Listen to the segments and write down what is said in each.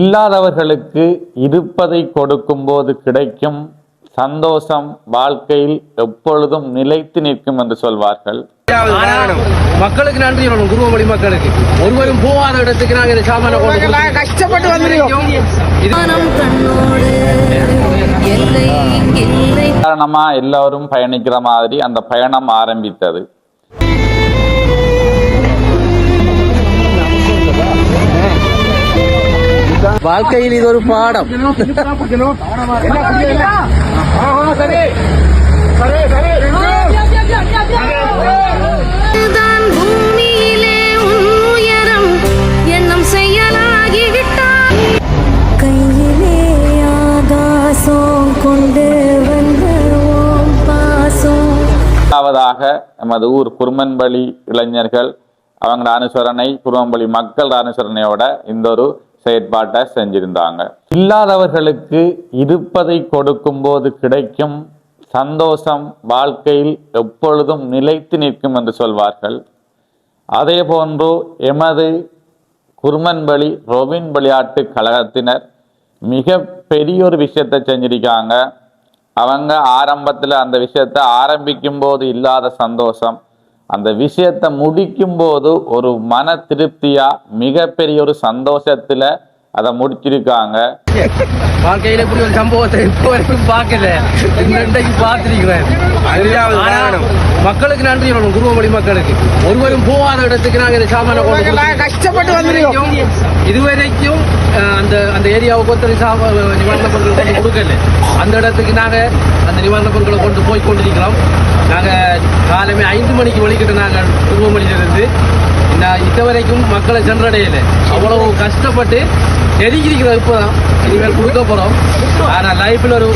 இல்லாதவர்களுக்கு இருப்பதை கொடுக்கும்போது கிடைக்கும் சந்தோஷம் வாழ்க்கையில் எப்பொழுதும் நிலைத்து நிற்கும் என்று சொல்வார்கள். மக்களுக்கு நன்றி சொல்லணும் குருவமொழி மக்களுக்கு. ஒருவரும் போகாத இடத்துக்கு நாங்க இந்த சாமான கஷ்டப்பட்டு வந்திருக்கோம். காரணமா எல்லாரும் பயணிக்கிற மாதிரி அந்த பயணம் ஆரம்பித்தது. வாழ்க்கையில் இது ஒரு பாடம். முதலாவதாக நமது ஊர் குருமன்பள்ளி இளைஞர்கள் அவங்களோட அனுசரணை குருமன்பள்ளி மக்கள் அனுசரணையோட இந்த ஒரு செயற்பாட்டை செஞ்சிருந்தாங்க. இல்லாதவர்களுக்கு இருப்பதை கொடுக்கும்போது கிடைக்கும் சந்தோஷம் வாழ்க்கையில் எப்பொழுதும் நிலைத்து நிற்கும் என்று சொல்வார்கள். அதே போன்று எமது குருமன்பலி ரொபின் விளையாட்டு கழகத்தினர் மிக பெரிய ஒரு விஷயத்தை செஞ்சிருக்காங்க. அவங்க ஆரம்பத்தில் அந்த விஷயத்தை ஆரம்பிக்கும் போது இல்லாத சந்தோஷம் அந்த விஷயத்தை முடிக்கும் போது ஒரு மன திருப்தியா மிகப்பெரிய ஒரு சந்தோஷத்துல அதை முடிச்சிருக்காங்க. வாழ்க்கையில இப்படி ஒரு சம்பவத்தை இப்போ வரைக்கும் பார்க்கல. இன்றைக்கு பார்த்திருக்கிறேன். மக்களுக்கு நன்றி சொல்லணும் குருவமொழி மக்களுக்கு. ஒருவரும் போகாத இடத்துக்கு நாங்க இந்த சாமான கஷ்டப்பட்டு வந்திருக்கோம். இதுவரைக்கும் அந்த அந்த ஏரியாவுக்கு ஒருத்தர் சாப நிவாரண பொருட்கள் கொண்டு கொடுக்கல. அந்த இடத்துக்கு நாங்க அந்த நிவாரண பொருட்களை கொண்டு போய் கொண்டிருக்கிறோம். நாங்க காலமே ஐந்து மணிக்கு வழிகிட்டு நாங்கள் திருவமணியிலிருந்து நான் இதுவரைக்கும் மக்களை சென்றடையல. அவ்வளவு கஷ்டப்பட்டு நெருங்கிருக்கிறோம் இப்போதான் இனிமேல் கொடுக்க போறோம். ஆனால் லைஃப்ல ஒரு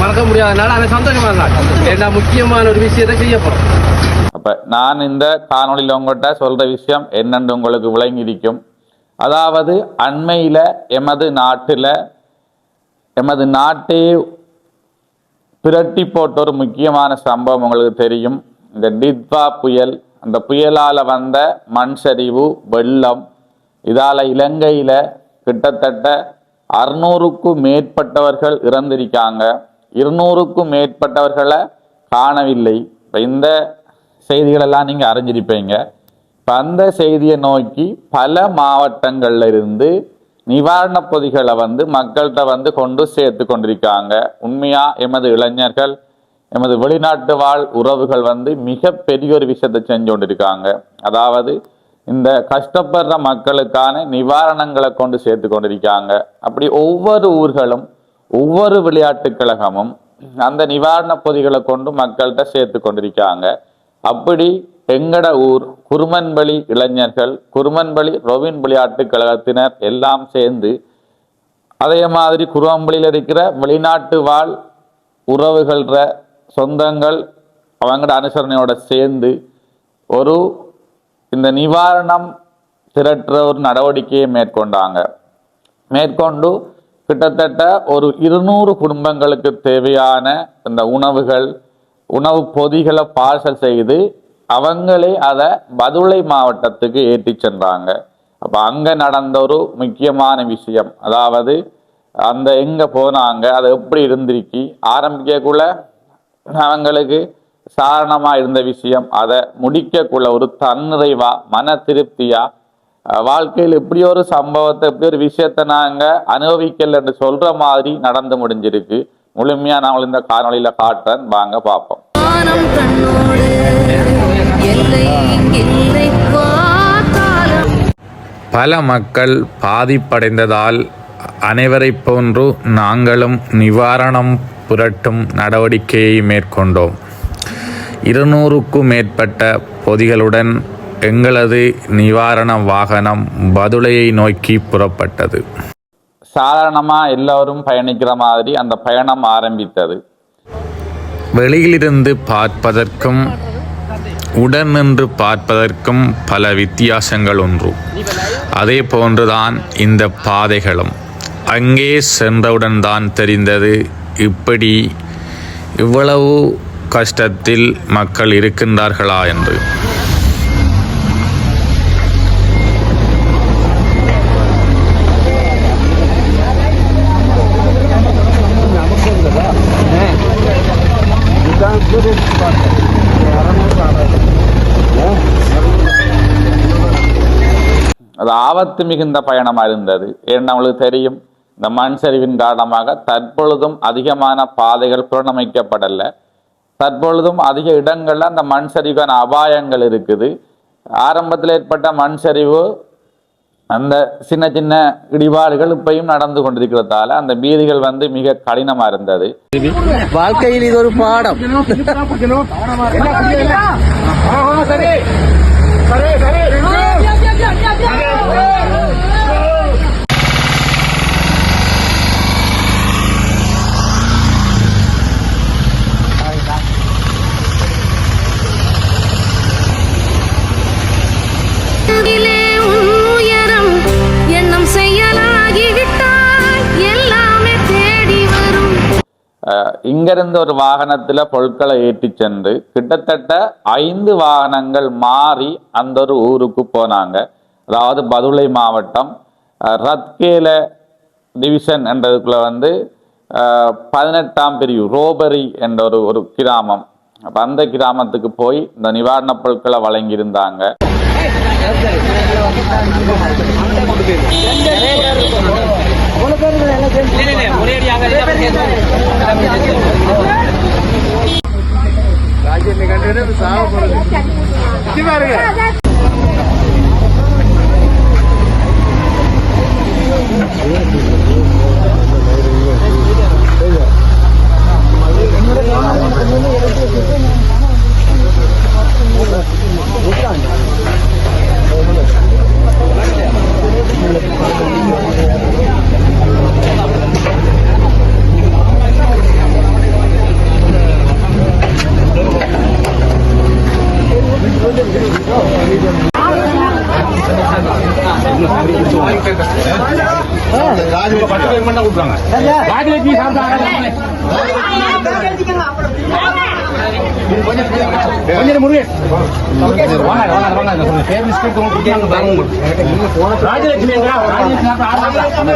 மறக்க முடியாதனால அவன் சந்தோஷமா இருந்தான் ஏன்னா முக்கியமான ஒரு விஷயத்தை செய்ய போறோம். அப்ப நான் இந்த காணொலியில் உங்கள்கிட்ட சொல்ற விஷயம் என்னென்று உங்களுக்கு விளங்கியிருக்கும். அதாவது அண்மையில எமது நாட்டில் எமது நாட்டை பிரட்டி போட்ட ஒரு முக்கியமான சம்பவம் உங்களுக்கு தெரியும். இந்த டித்வா புயல் அந்த புயலால் வந்த மண் சரிவு வெள்ளம் இதால் இலங்கையில் கிட்டத்தட்ட அறுநூறுக்கும் மேற்பட்டவர்கள் இறந்திருக்காங்க. இருநூறுக்கும் மேற்பட்டவர்களை காணவில்லை. இப்போ இந்த செய்திகளெல்லாம் நீங்கள் அறிஞ்சிருப்பீங்க. இப்போ அந்த செய்தியை நோக்கி பல மாவட்டங்களில் இருந்து நிவாரணப் பொதிகளை வந்து மக்கள்கிட்ட வந்து கொண்டு சேர்த்து கொண்டிருக்காங்க. உண்மையாக எமது இளைஞர்கள் எமது வெளிநாட்டு வாழ் உறவுகள் வந்து மிக பெரிய ஒரு விஷயத்தை செஞ்சு கொண்டிருக்காங்க. அதாவது இந்த கஷ்டப்படுற மக்களுக்கான நிவாரணங்களை கொண்டு சேர்த்து கொண்டிருக்காங்க. அப்படி ஒவ்வொரு ஊர்களும் ஒவ்வொரு விளையாட்டு கழகமும் அந்த நிவாரணப் பொதிகளை கொண்டு மக்கள்கிட்ட சேர்த்து கொண்டிருக்காங்க. அப்படி எங்கட ஊர் குருமன்பலி இளைஞர்கள் குருமன்பலி ரொவின் விளையாட்டு கழகத்தினர் எல்லாம் சேர்ந்து அதே மாதிரி குருவம்பலியில் இருக்கிற வெளிநாட்டு வாழ் உறவுகள்ற சொந்தங்கள் அவங்களோட அனுசரணையோட சேர்ந்து ஒரு இந்த நிவாரணம் திரட்டுற ஒரு நடவடிக்கையை மேற்கொண்டாங்க. மேற்கொண்டு கிட்டத்தட்ட ஒரு இருநூறு குடும்பங்களுக்கு தேவையான இந்த உணவுகள் உணவு பொதிகளை பார்சல் செய்து அவங்களே அதை பதுளை மாவட்டத்துக்கு ஏற்றி சென்றாங்க. அப்போ அங்கே நடந்த ஒரு முக்கியமான விஷயம். அதாவது அந்த எங்கே போனாங்க அது எப்படி இருந்திருக்கு? ஆரம்பிக்கக்குள்ள அவங்களுக்கு சாரணமா இருந்த விஷயம். அதை முடிக்கக்குள்ள ஒரு தன்னிறைவா மன திருப்தியா வாழ்க்கையில் இப்படி ஒரு சம்பவத்தை இப்படி ஒரு விஷயத்தை நாங்க அனுபவிக்கல என்று சொல்ற மாதிரி நடந்து முடிஞ்சிருக்கு. முழுமையா நான் உங்களுக்கு இந்த காணொளியில காட்டுறேன். வாங்க பார்ப்போம். பல மக்கள் பாதிப்படைந்ததால் அனைவரைப் போன்று நாங்களும் நிவாரணம் புரட்டும் நடவடிக்கையை மேற்கொண்டோம். இருநூறுக்கும் மேற்பட்ட பொதிகளுடன் எங்களது நிவாரண வாகனம் பதுளையை நோக்கி புறப்பட்டது. சாதாரணமா எல்லாரும் பயணிக்கிற மாதிரி அந்த பயணம் ஆரம்பித்தது. வெளியிலிருந்து பார்ப்பதற்கும் உடன் நின்று பார்ப்பதற்கும் பல வித்தியாசங்கள் ஒன்று. அதே போன்றுதான் இந்த பாதைகளும். அங்கே சென்றவுடன் தான் தெரிந்தது இப்படி இவ்வளவு கஷ்டத்தில் மக்கள் இருக்கின்றார்களா என்று. அது ஆபத்து மிகுந்த பயணமாக இருந்தது. ஏன்? நம்மளுக்கு தெரியும். இந்த மண் சரிவின் காரணமாக தற்பொழுதும் அதிகமான பாதைகள் புறணமைக்கப்படலை தற்பொழுதும் அதிக இடங்கள்ல அந்த மண் சரிவுக்கான அபாயங்கள் இருக்குது. ஆரம்பத்தில் ஏற்பட்ட மண் சரிவு அந்த சின்ன சின்ன இடிபாடுகள் இப்பயும் நடந்து கொண்டிருக்கிறதால அந்த வீதிகள் வந்து மிக கடினமா இருந்தது. வாழ்க்கையில் இது ஒரு பாடம். அன்பிலே இங்கிருந்து ஒரு வாகனத்துல பொருட்களை ஏற்றி சென்று கிட்டத்தட்ட ஐந்து வாகனங்கள் மாறி அந்த ஒரு ஊருக்கு போனாங்க அதாவது பதுளை மாவட்டம் ரத்கேல டிவிஷன் என்றதுக்குள்ள வந்து பதினெட்டாம் பிரிவு ரோபரி என்ற ஒரு ஒரு கிராமம் அந்த கிராமத்துக்கு போய் இந்த நிவாரணப் பொருட்களை வழங்கியிருந்தாங்க ராஜேந்திர கண்டு சாக போறது பாருங்க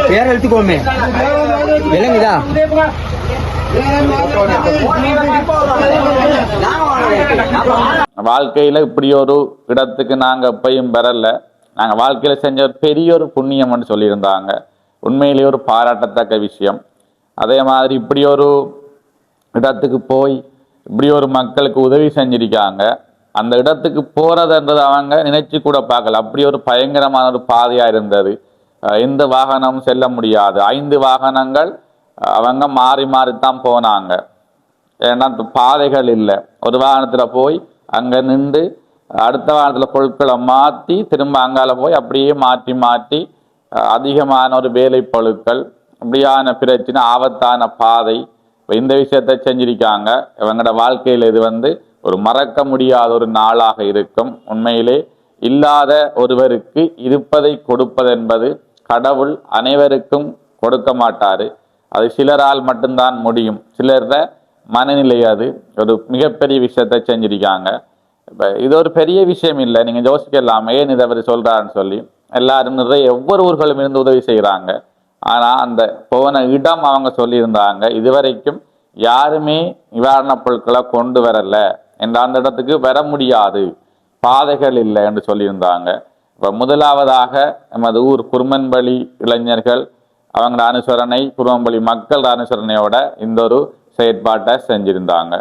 பேர் எழுத்துக்கோமே விளங்குதா வாழ்க்கையில இப்படி ஒரு இடத்துக்கு நாங்க எப்பயும் பெறல நாங்க வாழ்க்கையில செஞ்ச ஒரு பெரிய ஒரு புண்ணியம்னு சொல்லியிருந்தாங்க. உண்மையிலேயே ஒரு பாராட்டத்தக்க விஷயம். அதே மாதிரி இப்படி ஒரு இடத்துக்கு போய் இப்படி ஒரு மக்களுக்கு உதவி செஞ்சிருக்காங்க. அந்த இடத்துக்கு போறதுன்றது அவங்க நினைச்சு கூட பார்க்கல. அப்படி ஒரு பயங்கரமான ஒரு பாதையா இருந்தது. எந்த வாகனமும் செல்ல முடியாது. ஐந்து வாகனங்கள் அவங்க மாறி மாறித்தான் போனாங்க. ஏன்னா பாதைகள் இல்லை. ஒரு வாகனத்துல போய் அங்க நின்று அடுத்த வாகனத்துல பொருட்களை மாற்றி திரும்ப அங்கால போய் அப்படியே மாற்றி மாற்றி அதிகமான ஒரு வேலை பொருட்கள் இப்படியான பிரச்சனை ஆபத்தான பாதை இப்போ இந்த விஷயத்தை செஞ்சிருக்காங்க. இவங்களோட வாழ்க்கையில் இது வந்து ஒரு மறக்க முடியாத ஒரு நாளாக இருக்கும். உண்மையிலே இல்லாத ஒருவருக்கு இருப்பதை கொடுப்பதென்பது கடவுள் அனைவருக்கும் கொடுக்க மாட்டார். அது சிலரால் மட்டும்தான் முடியும். சிலர மனநிலை அது ஒரு மிகப்பெரிய விஷயத்தை செஞ்சிருக்காங்க. இப்போ இது ஒரு பெரிய விஷயம் இல்லை. நீங்கள் யோசிக்கலாமே. ஏன் இதை அவர் சொல்கிறாருன்னு சொல்லி. எல்லாரும் நிறைய ஒவ்வொரு ஊர்களும் இருந்து உதவி செய்கிறாங்க ஆனால் அந்த போன இடம் அவங்க சொல்லியிருந்தாங்க இதுவரைக்கும் யாருமே நிவாரணப் பொருட்களை கொண்டு வரல என்ற அந்த இடத்துக்கு வர முடியாது பாதைகள் இல்லை என்று சொல்லியிருந்தாங்க. இப்போ முதலாவதாக நமது ஊர் குருமன்பள்ளி இளைஞர்கள் அவங்களோட அனுசரணை குருமன்பள்ளி மக்கள் அனுசரணையோட இந்த ஒரு செயற்பாட்டை செஞ்சிருந்தாங்க.